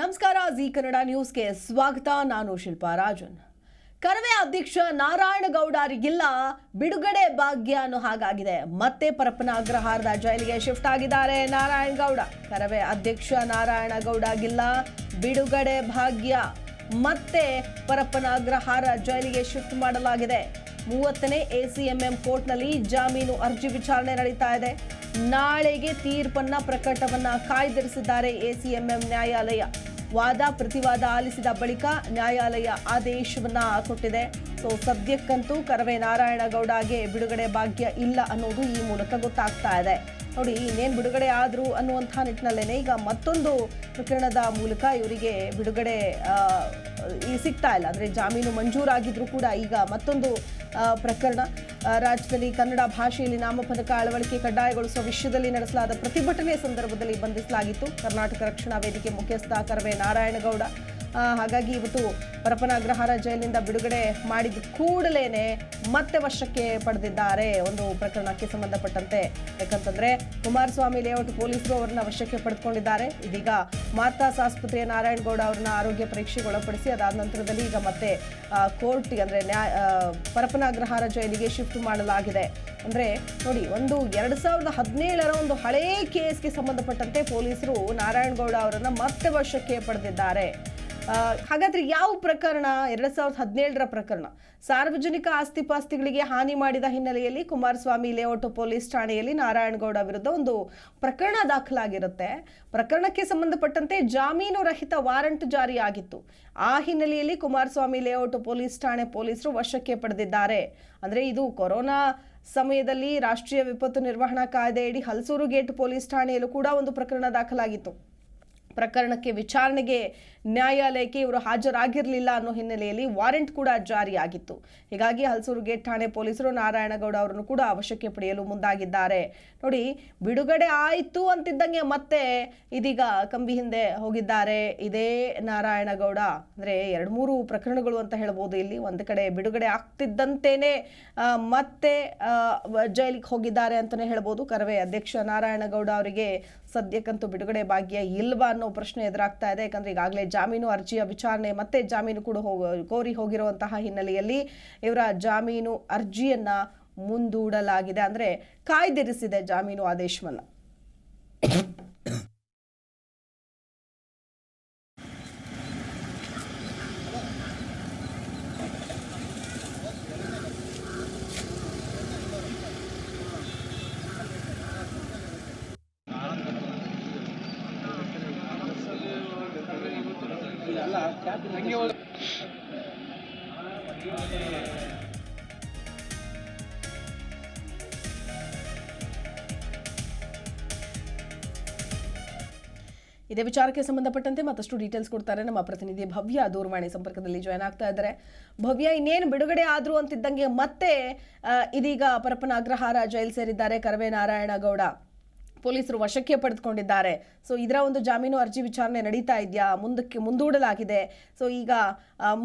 ನಮಸ್ಕಾರ, ಜಿ ಕನ್ನಡ ನ್ಯೂಸ್ಗೆ ಸ್ವಾಗತ. ನಾನು ಶಿಲ್ಪಾ ರಾಜನ್. ಕರವೇ ಅಧ್ಯಕ್ಷ ನಾರಾಯಣಗೌಡರಿಗಿಲ್ಲ ಬಿಡುಗಡೆ ಭಾಗ್ಯ ಅನ್ನೋ ಹಾಗಾಗಿದೆ. ಮತ್ತೆ ಪರಪ್ಪನ ಅಗ್ರಹಾರದ ಜೈಲಿಗೆ ಶಿಫ್ಟ್ ಆಗಿದ್ದಾರೆ ನಾರಾಯಣಗೌಡ ಕರವೇ ಅಧ್ಯಕ್ಷ ನಾರಾಯಣಗೌಡಗಿಲ್ಲ ಬಿಡುಗಡೆ ಭಾಗ್ಯ. ಮತ್ತೆ ಪರಪ್ಪನ ಅಗ್ರಹಾರ ಜೈಲಿಗೆ ಶಿಫ್ಟ್ ಮಾಡಲಾಗಿದೆ. ಮೂವತ್ತನೇ ಎಸಿಎಂಎಂ ಕೋರ್ಟ್ನಲ್ಲಿ ಜಾಮೀನು ಅರ್ಜಿ ವಿಚಾರಣೆ ನಡೀತಾ ಇದೆ. ನಾಳೆಗೆ ತೀರ್ಪನ್ನ ಪ್ರಕಟವನ್ನ ಕಾಯ್ದಿರಿಸಿದ್ದಾರೆ ಎಸಿಎಂಎಂ ನ್ಯಾಯಾಲಯ. ವಾದ ಪ್ರತಿವಾದ ಆಲಿಸಿದ ಬಳಿಕ ನ್ಯಾಯಾಲಯ ಆದೇಶವನ್ನ ಕೊಟ್ಟಿದೆ. ಸೊ, ಸದ್ಯಕ್ಕಂತೂ ಕರವೇ ನಾರಾಯಣಗೌಡಗೆ ಬಿಡುಗಡೆ ಭಾಗ್ಯ ಇಲ್ಲ ಅನ್ನೋದು ಈ ಮೂಲಕ ಗೊತ್ತಾಗ್ತಾ ಇದೆ. ನೋಡಿ, ಇನ್ನೇನು ಬಿಡುಗಡೆ ಆದ್ರು ಅನ್ನುವಂಥ ನಿಟ್ಟಿನಲ್ಲೇ ಈಗ ಮತ್ತೊಂದು ಪ್ರಕರಣದ ಮೂಲಕ ಇವರಿಗೆ ಬಿಡುಗಡೆ ಈ ಸಿಗ್ತಾ ಇಲ್ಲ. ಅಂದರೆ ಜಾಮೀನು ಮಂಜೂರಾಗಿದ್ದರೂ ಕೂಡ ಈಗ ಮತ್ತೊಂದು ಪ್ರಕರಣ. ರಾಜ್ಯದಲ್ಲಿ ಕನ್ನಡ ಭಾಷೆಯಲ್ಲಿ ನಾಮಫಲಕ ಅಳವಡಿಕೆ ಕಡ್ಡಾಯಗೊಳಿಸುವ ವಿಷಯದಲ್ಲಿ ನಡೆಸಲಾದ ಪ್ರತಿಭಟನೆ ಸಂದರ್ಭದಲ್ಲಿ ಬಂಧಿಸಲಾಗಿತ್ತು. ಕರ್ನಾಟಕ ರಕ್ಷಣಾ ವೇದಿಕೆ ಮುಖ್ಯಸ್ಥ ಕರವೇ ನಾರಾಯಣಗೌಡ ಹಾಗಾಗಿ ಇವತ್ತು ಪರಪ್ಪನ ಅಗ್ರಹಾರ ಜೈಲಿನಿಂದ ಬಿಡುಗಡೆ ಮಾಡಿದ ಕೂಡಲೇ ಮತ್ತೆ ವಶಕ್ಕೆ ಪಡೆದಿದ್ದಾರೆ ಒಂದು ಪ್ರಕರಣಕ್ಕೆ ಸಂಬಂಧಪಟ್ಟಂತೆ. ಯಾಕಂತಂದ್ರೆ ಕುಮಾರಸ್ವಾಮಿ ಲೇಔಟ್ ಪೊಲೀಸರು ಅವರನ್ನ ವಶಕ್ಕೆ ಪಡೆದುಕೊಂಡಿದ್ದಾರೆ ಇದೀಗ ಮಾತಾಸ್ ಆಸ್ಪತ್ರೆಯ ನಾರಾಯಣಗೌಡ ಅವರನ್ನ ಆರೋಗ್ಯ ಪರೀಕ್ಷೆಗೆ ಒಳಪಡಿಸಿ ಅದಾದ ನಂತರದಲ್ಲಿ ಈಗ ಮತ್ತೆ ಕೋರ್ಟ್ ಅಂದ್ರೆ ನ್ಯಾಯ ಪರಪನ ಅಗ್ರಹಾರ ಜೈಲಿಗೆ ಶಿಫ್ಟ್ ಮಾಡಲಾಗಿದೆ. ಅಂದ್ರೆ ನೋಡಿ, ಒಂದು ಎರಡ್ ಸಾವಿರದ ಹದಿನೇಳರ ಒಂದು ಹಳೇ ಕೇಸ್ಗೆ ಸಂಬಂಧಪಟ್ಟಂತೆ ಪೊಲೀಸರು ನಾರಾಯಣಗೌಡ ಅವರನ್ನ ಮತ್ತೆ ವಶಕ್ಕೆ ಪಡೆದಿದ್ದಾರೆ. ಹಾಗಾದ್ರೆ ಯಾವ ಪ್ರಕರಣ? ಎರಡ್ ಸಾವಿರದ ಹದಿನೇಳರ ಪ್ರಕರಣ. ಸಾರ್ವಜನಿಕ ಆಸ್ತಿ ಪಾಸ್ತಿಗಳಿಗೆ ಹಾನಿ ಮಾಡಿದ ಹಿನ್ನೆಲೆಯಲ್ಲಿ ಕುಮಾರಸ್ವಾಮಿ ಲೇಔಟ್ ಪೊಲೀಸ್ ಠಾಣೆಯಲ್ಲಿ ನಾರಾಯಣಗೌಡ ವಿರುದ್ಧ ಒಂದು ಪ್ರಕರಣ ದಾಖಲಾಗಿರುತ್ತೆ. ಪ್ರಕರಣಕ್ಕೆ ಸಂಬಂಧಪಟ್ಟಂತೆ ಜಾಮೀನು ರಹಿತ ವಾರಂಟ್ ಜಾರಿಯಾಗಿತ್ತು. ಆ ಹಿನ್ನೆಲೆಯಲ್ಲಿ ಕುಮಾರಸ್ವಾಮಿ ಲೇಔಟ್ ಪೊಲೀಸ್ ಠಾಣೆ ಪೊಲೀಸರು ವಶಕ್ಕೆ ಪಡೆದಿದ್ದಾರೆ. ಅಂದ್ರೆ ಇದು ಕೊರೋನಾ ಸಮಯದಲ್ಲಿ ರಾಷ್ಟ್ರೀಯ ವಿಪತ್ತು ನಿರ್ವಹಣಾ ಕಾಯ್ದೆಯಡಿ ಹಲಸೂರು ಗೇಟ್ ಪೊಲೀಸ್ ಠಾಣೆಯಲ್ಲೂ ಕೂಡ ಒಂದು ಪ್ರಕರಣ ದಾಖಲಾಗಿತ್ತು. ಪ್ರಕರಣಕ್ಕೆ ವಿಚಾರಣೆಗೆ ನ್ಯಾಯಾಲಯಕ್ಕೆ ಇವರು ಹಾಜರಾಗಿರಲಿಲ್ಲ ಅನ್ನೋ ಹಿನ್ನೆಲೆಯಲ್ಲಿ ವಾರೆಂಟ್ ಕೂಡ ಜಾರಿಯಾಗಿತ್ತು. ಹೀಗಾಗಿ ಹಲಸೂರು ಗೇಟ್ ಠಾಣೆ ಪೊಲೀಸರು ನಾರಾಯಣಗೌಡ ಅವರನ್ನು ಕೂಡ ಅವಶ್ಯಕ್ಕೆ ಪಡೆಯಲು ಮುಂದಾಗಿದ್ದಾರೆ. ನೋಡಿ, ಬಿಡುಗಡೆ ಆಯಿತು ಅಂತಿದ್ದಂಗೆ ಮತ್ತೆ ಇದೀಗ ಕಂಬಿ ಹಿಂದೆ ಹೋಗಿದ್ದಾರೆ. ಇದೇ ನಾರಾಯಣಗೌಡ. ಅಂದರೆ ಎರಡು ಮೂರು ಪ್ರಕರಣಗಳು ಅಂತ ಹೇಳ್ಬೋದು. ಇಲ್ಲಿ ಒಂದು ಕಡೆ ಬಿಡುಗಡೆ ಆಗ್ತಿದ್ದಂತೇನೆ ಮತ್ತೆ ಜೈಲಿಗೆ ಹೋಗಿದ್ದಾರೆ ಅಂತಲೇ ಹೇಳ್ಬೋದು. ಕರವೇ ಅಧ್ಯಕ್ಷ ನಾರಾಯಣಗೌಡ ಅವರಿಗೆ ಸದ್ಯಕ್ಕಂತೂ ಬಿಡುಗಡೆ ಭಾಗ್ಯ ಇಲ್ವಾ ಅನ್ನೋ ಪ್ರಶ್ನೆ ಎದುರಾಗ್ತಾ ಇದೆ. ಯಾಕಂದ್ರೆ ಈಗಾಗಲೇ ಜಾಮೀನು ಅರ್ಜಿಯ ವಿಚಾರಣೆ ಮತ್ತೆ ಜಾಮೀನು ಕೂಡ ಹೋಗ, ಕೋರಿ ಹೋಗಿರುವಂತಹ ಹಿನ್ನೆಲೆಯಲ್ಲಿ ಇವರ ಜಾಮೀನು ಅರ್ಜಿಯನ್ನ ಮುಂದೂಡಲಾಗಿದೆ. ಅಂದ್ರೆ ಕಾಯ್ದಿರಿಸಿದೆ ಜಾಮೀನು ಆದೇಶವನ್ನ. ಇದೇ ವಿಚಾರಕ್ಕೆ ಸಂಬಂಧಪಟ್ಟಂತೆ ಮತ್ತಷ್ಟು ಡೀಟೇಲ್ಸ್ ಕೊಡ್ತಾರೆ ನಮ್ಮ ಪ್ರತಿನಿಧಿ ಭವ್ಯ. ದೂರವಾಣಿ ಸಂಪರ್ಕದಲ್ಲಿ ಜಾಯ್ನ್ ಆಗ್ತಾ ಇದ್ದಾರೆ. ಭವ್ಯ, ಇನ್ನೇನು ಬಿಡುಗಡೆ ಆದ್ರು ಅಂತಿದ್ದಂಗೆ ಮತ್ತೆ ಇದೀಗ ಪರಪ್ಪನ ಅಗ್ರಹಾರ ಜೈಲ್ ಸೇರಿದ್ದಾರೆ ಕರವೇ ನಾರಾಯಣಗೌಡ. ಪೊಲೀಸರು ವಶಕ್ಕೆ ಪಡೆದುಕೊಂಡಿದ್ದಾರೆ. ಸೊ ಇದರ ಒಂದು ಜಾಮೀನು ಅರ್ಜಿ ವಿಚಾರಣೆ ನಡೀತಾ ಇದೆಯಾ? ಮುಂದಕ್ಕೆ ಮುಂದೂಡಲಾಗಿದೆ. ಸೊ ಈಗ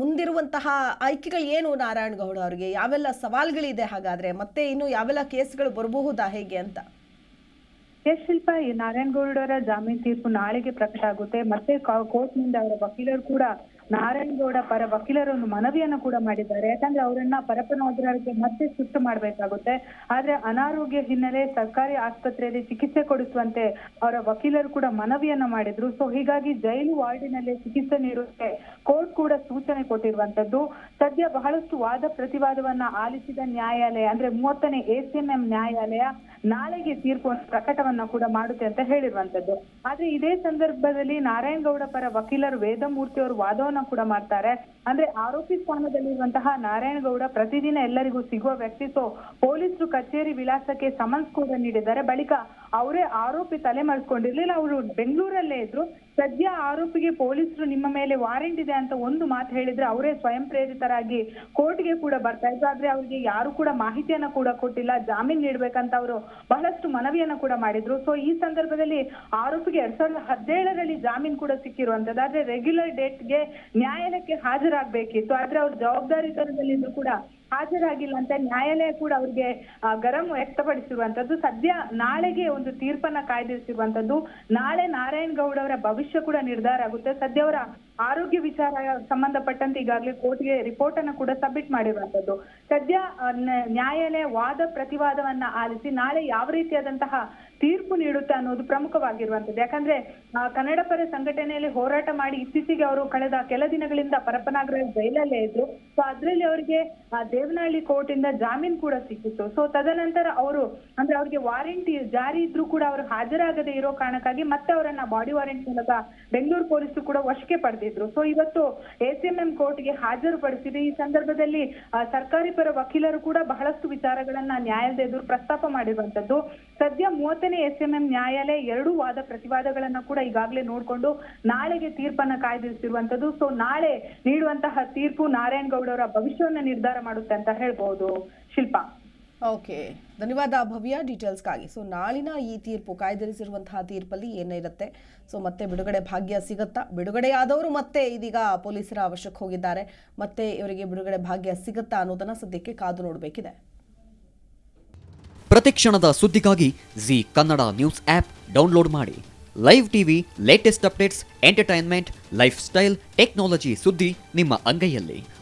ಮುಂದಿರುವಂತಹ ಆಯ್ಕೆಗಳು ಏನು ನಾರಾಯಣಗೌಡ ಅವರಿಗೆ? ಯಾವೆಲ್ಲ ಸವಾಲುಗಳಿದೆ ಹಾಗಾದರೆ? ಮತ್ತೆ ಇನ್ನು ಯಾವೆಲ್ಲ ಕೇಸ್ಗಳು ಬರಬಹುದಾ ಹೇಗೆ ಅಂತ? ಎಸ್ ಶಿಲ್ಪ ಈ ನಾರಾಯಣಗೌಡರ ಜಾಮೀನು ತೀರ್ಪು ನಾಳೆಗೆ ಪ್ರಕಟ ಆಗುತ್ತೆ. ಮತ್ತೆ ಕೋರ್ಟ್ನಿಂದ ಅವರ ವಕೀಲರು ಕೂಡ ನಾರಾಯಣಗೌಡ ಪರ ವಕೀಲರನ್ನು ಮನವಿಯನ್ನ ಕೂಡ ಮಾಡಿದ್ದಾರೆ. ಯಾಕಂದ್ರೆ ಅವರನ್ನ ಪರಪ್ಪನ ಅಗ್ರಹಾರಕ್ಕೆ ಮತ್ತೆ ಶಿಫ್ಟ್ ಮಾಡ್ಬೇಕಾಗುತ್ತೆ. ಆದ್ರೆ ಅನಾರೋಗ್ಯ ಹಿನ್ನೆಲೆ ಸರ್ಕಾರಿ ಆಸ್ಪತ್ರೆಯಲ್ಲಿ ಚಿಕಿತ್ಸೆ ಕೊಡಿಸುವಂತೆ ಅವರ ವಕೀಲರು ಕೂಡ ಮನವಿಯನ್ನ ಮಾಡಿದ್ರು. ಸೊ ಹೀಗಾಗಿ ಜೈಲು ವಾರ್ಡಿನಲ್ಲೇ ಚಿಕಿತ್ಸೆ ನೀಡುತ್ತೆ ಕೋರ್ಟ್ ಕೂಡ ಸೂಚನೆ ಕೊಟ್ಟಿರುವಂತದ್ದು ಸದ್ಯ ಬಹಳಷ್ಟು ವಾದ ಪ್ರತಿವಾದವನ್ನ ಆಲಿಸಿದ ನ್ಯಾಯಾಲಯ, ಅಂದ್ರೆ ಮೂವತ್ತನೇ ಎಸಿಎಂಎಂ ನ್ಯಾಯಾಲಯ ನಾಳೆಗೆ ತೀರ್ಪು ಪ್ರಕಟವನ್ನ ಕೂಡ ಮಾಡುತ್ತೆ ಅಂತ ಹೇಳಿರುವಂತದ್ದು. ಆದ್ರೆ ಇದೇ ಸಂದರ್ಭದಲ್ಲಿ ನಾರಾಯಣಗೌಡ ಪರ ವಕೀಲರು ವೇದಮೂರ್ತಿ ಅವರು ವಾದವನ್ನ ಕೂಡ ಮಾಡ್ತಾರೆ. ಅಂದ್ರೆ ಆರೋಪಿ ಸ್ಥಾನದಲ್ಲಿರುವಂತಹ ನಾರಾಯಣಗೌಡ ಪ್ರತಿದಿನ ಎಲ್ಲರಿಗೂ ಸಿಗುವ ವ್ಯಕ್ತಿ ಸೊ ಪೊಲೀಸರು ಕಚೇರಿ ವಿಳಾಸಕ್ಕೆ ಸಮನ್ಸ್ ಕೂಡ ನೀಡಿದ್ದಾರೆ. ಬಳಿಕ ಅವರೇ ಆರೋಪಿ ತಲೆ ಮರೆಸ್ಕೊಂಡಿರ್ಲಿಲ್ಲ. ಅವರು ಬೆಂಗಳೂರಲ್ಲೇ ಇದ್ರು. ಸದ್ಯ ಆರೋಪಿಗೆ ಪೊಲೀಸರು ನಿಮ್ಮ ಮೇಲೆ ವಾರೆಂಟ್ ಇದೆ ಅಂತ ಒಂದು ಮಾತು ಹೇಳಿದ್ರೆ ಅವರೇ ಸ್ವಯಂ ಪ್ರೇರಿತರಾಗಿ ಕೋರ್ಟ್ಗೆ ಕೂಡ ಬರ್ತಾ ಇದ್ರು. ಆದ್ರೆ ಅವರಿಗೆ ಯಾರು ಕೂಡ ಮಾಹಿತಿಯನ್ನ ಕೂಡ ಕೊಟ್ಟಿಲ್ಲ. ಜಾಮೀನ್ ನೀಡ್ಬೇಕಂತ ಅವರು ಬಹಳಷ್ಟು ಮನವಿಯನ್ನ ಕೂಡ ಮಾಡಿದ್ರು. ಸೊ ಈ ಸಂದರ್ಭದಲ್ಲಿ ಆರೋಪಿಗೆ ಎರಡ್ ಸಾವಿರದ ಹದಿನೇಳರಲ್ಲಿ ಜಾಮೀನ್ ಕೂಡ ಸಿಕ್ಕಿರುವಂತದ್ದು. ಆದ್ರೆ ರೆಗ್ಯುಲರ್ ಡೇಟ್ಗೆ ನ್ಯಾಯಾಲಯಕ್ಕೆ ಹಾಜರಾಗಬೇಕಿತ್ತು. ಆದ್ರೆ ಅವ್ರ ಜವಾಬ್ದಾರಿತನದಲ್ಲಿ ಕೂಡ ಹಾಜರಾಗಿಲ್ಲ ಅಂತ ನ್ಯಾಯಾಲಯ ಕೂಡ ಅವರಿಗೆ ಗರಂ ವ್ಯಕ್ತಪಡಿಸಿರುವಂತದ್ದು ಸದ್ಯ ನಾಳೆಗೆ ಒಂದು ತೀರ್ಪನ್ನ ಕಾಯ್ದಿರಿಸಿರುವಂತದ್ದು ನಾಳೆ ನಾರಾಯಣ್ ಗೌಡ್ ಅವರ ಭವಿಷ್ಯ ಕೂಡ ನಿರ್ಧಾರ ಆಗುತ್ತೆ. ಸದ್ಯ ಅವರ ಆರೋಗ್ಯ ವಿಚಾರ ಸಂಬಂಧಪಟ್ಟಂತೆ ಈಗಾಗಲೇ ಕೋರ್ಟ್ಗೆ ರಿಪೋರ್ಟ್ ಅನ್ನು ಕೂಡ ಸಬ್ಮಿಟ್ ಮಾಡಿರುವಂತದ್ದು ಸದ್ಯ ನ್ಯಾಯಾಲಯ ವಾದ ಪ್ರತಿವಾದವನ್ನ ಆಲಿಸಿ ನಾಳೆ ಯಾವ ರೀತಿಯಾದಂತಹ ತೀರ್ಪು ನೀಡುತ್ತೆ ಅನ್ನೋದು ಪ್ರಮುಖವಾಗಿರುವಂತದ್ದು ಯಾಕಂದ್ರೆ ಕನ್ನಡ ಪರ ಸಂಘಟನೆಯಲ್ಲಿ ಹೋರಾಟ ಮಾಡಿ ಇತ್ತೀಚೆಗೆ ಅವರು ಕಳೆದ ಕೆಲ ದಿನಗಳಿಂದ ಪರಪನಾಗ್ರಹ ಜೈಲಲ್ಲೇ ಇದ್ರು. ಸೊ ಅದ್ರಲ್ಲಿ ಅವರಿಗೆ ದೇವನಹಳ್ಳಿ ಕೋರ್ಟ್ ಇಂದ ಜಾಮೀನ್ ಕೂಡ ಸಿಕ್ಕಿತ್ತು. ಸೊ ತದನಂತರ ಅವರು, ಅಂದ್ರೆ ಅವ್ರಿಗೆ ವಾರೆಂಟ್ ಜಾರಿ ಇದ್ರು ಕೂಡ ಅವರು ಹಾಜರಾಗದೆ ಇರೋ ಕಾರಣಕ್ಕಾಗಿ ಮತ್ತೆ ಅವರನ್ನ ಬಾಡಿ ವಾರೆಂಟ್ ಮೂಲಕ ಬೆಂಗಳೂರು ಪೊಲೀಸರು ಕೂಡ ವಶಕ್ಕೆ ಪಡೆದಿದ್ರು ಸೊ ಇವತ್ತು ಎಸಿಎಂಎಂ ಕೋರ್ಟ್ಗೆ ಹಾಜರುಪಡಿಸಿದೆ. ಈ ಸಂದರ್ಭದಲ್ಲಿ ಸರ್ಕಾರಿ ಪರ ವಕೀಲರು ಕೂಡ ಬಹಳಷ್ಟು ವಿಚಾರಗಳನ್ನ ನ್ಯಾಯಾಲಯದ ಎದುರು ಪ್ರಸ್ತಾಪ ಮಾಡಿರುವಂತದ್ದು ಸದ್ಯ ಮೂವತ್ತನೇ ಎಸ್ಎಂಎಂ ನ್ಯಾಯಾಲಯ ಎರಡು ವಾದ ಪ್ರತಿವಾದಗಳನ್ನ ಕೂಡ ಈಗಾಗಲೇ ನೋಡ್ಕೊಂಡು ನಾಳೆಗೆ ತೀರ್ಪನ್ನ ಕಾಯ್ದಿರಿಸಿರುವಂತದ್ದು ಸೊ ನಾಳೆ ನೀಡುವಂತಹ ತೀರ್ಪು ನಾರಾಯಣ್ ಗೌಡ ಅವರ ಭವಿಷ್ಯವನ್ನ ನಿರ್ಧಾರ ಮಾಡುತ್ತೆ ಅಂತ ಹೇಳ್ಬಹುದು ಶಿಲ್ಪಾ. ಓಕೆ. ಧನ್ಯವಾದ ಭವ್ಯ ಡೀಟೇಲ್ಸ್ಗಾಗಿ. ಸೊ, ನಾಳಿನ ಈ ತೀರ್ಪು ಕಾಯ್ದಿರಿಸಿರುವಂತಹ ತೀರ್ಪಲ್ಲಿ ಏನಿರುತ್ತೆ ಸೊ, ಮತ್ತೆ ಬಿಡುಗಡೆ ಭಾಗ್ಯ ಸಿಗುತ್ತಾ? ಬಿಡುಗಡೆಯಾದವರು ಮತ್ತೆ ಇದೀಗ ಪೊಲೀಸರ ವಶಕ್ಕೆ ಹೋಗಿದ್ದಾರೆ. ಮತ್ತೆ ಇವರಿಗೆ ಬಿಡುಗಡೆ ಭಾಗ್ಯ ಸಿಗುತ್ತಾ ಅನ್ನೋದನ್ನ ಸದ್ಯಕ್ಕೆ ಕಾದು ನೋಡಬೇಕಿದೆ. ಪ್ರತಿಕ್ಷಣದ ಸುದ್ದಿಗಾಗಿ Zee Kannada news app download ಮಾಡಿ. Live TV, latest updates, entertainment, lifestyle, technology ಸುದ್ದಿ ನಿಮ್ಮ ಅಂಗೈಯಲ್ಲಿ.